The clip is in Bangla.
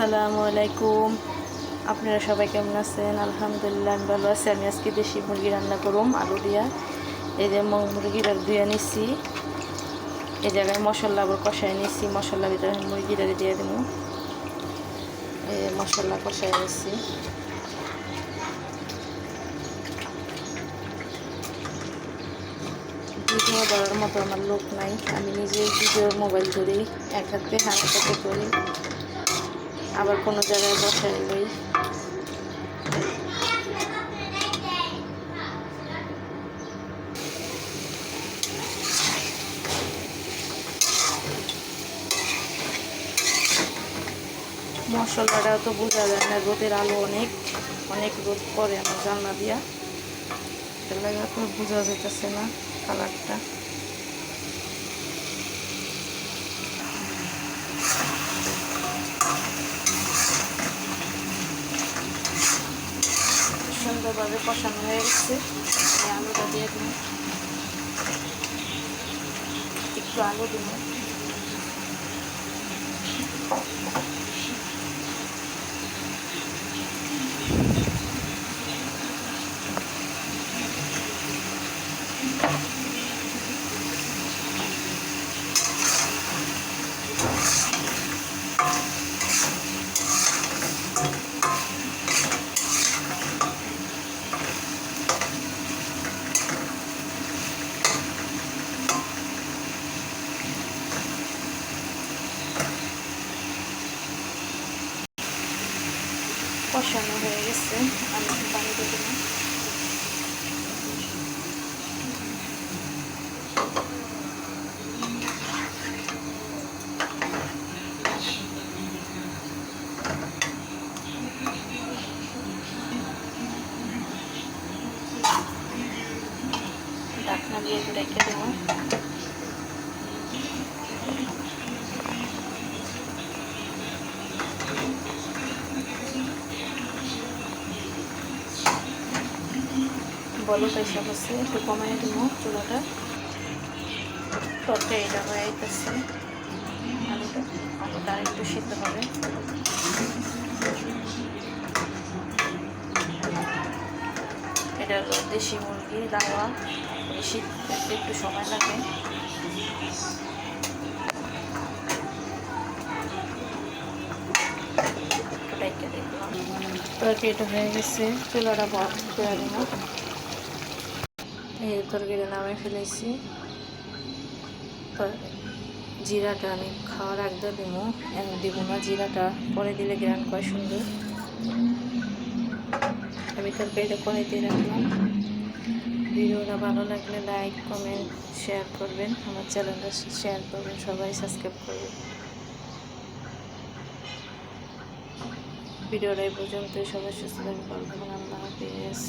আসসালামু আলাইকুম আপনারা সবাই কেমন আছেন? আলহামদুলিল্লাহ, আমি ভালো আছি। আমি আজকে দেশি মুরগি রান্না করুম, আলু দিয়া। এই যে মুরগিটা ধুয়ে নিচ্ছি এই জায়গায় মশলা আবার কষাই নিচ্ছি মশলা ভিতরে মুরগিটা দিয়ে দেবো এই মশলা কষাই নিচ্ছি ভিডিও মতো আমার লোক নাই। আমি নিজে ভিডিও মোবাইল ধরি, এক হাত হাতে করি আবার কোনো জায়গায় বসাই লই মশলাটাও তো বোঝা যায় না, রোদের আলো অনেক অনেক রোদ পরে আমার জানলা দিয়া। তো বোঝা যাইতেছে না কালারটা সুন্দরভাবে কষানো হয়ে গেছে। আলুটা দিয়ে দিন একটু আলু দিব কষানো হয়ে গেছে আমি একটু পানি দিয়ে দিলাম ঢাকনা দিয়ে একটু রেখে দেবো বলো পয়সা করছে একটু কমাই দিব চুলাটা। তরকারিটা হয়ে যেতেছে আলুটা আলুটা একটু সিদ্ধ হবে। এটা দেশি মুরগি দাওয়া শীত একটু সময় লাগে। দেখলাম। তরকারিটা হয়ে গেছে, চুলাটা বন্ধ করে দিব এই তরকারিটা নামে ফেলেছি। জিরাটা আমি খাওয়ার আগে দিব দিব না, জিরাটা পরে দিলে গ্রান কয় সুন্দর। আমি তরকারিটা করে দিয়ে রাখলাম। ভিডিওটা ভালো লাগলে লাইক, কমেন্ট, শেয়ার করবেন। আমার চ্যানেলটা শেয়ার করবেন, সবাই সাবস্ক্রাইব করবেন। ভিডিওটা এই পর্যন্ত সবাই সুস্থ থাকবেন। আল্লাহ হাফিজ।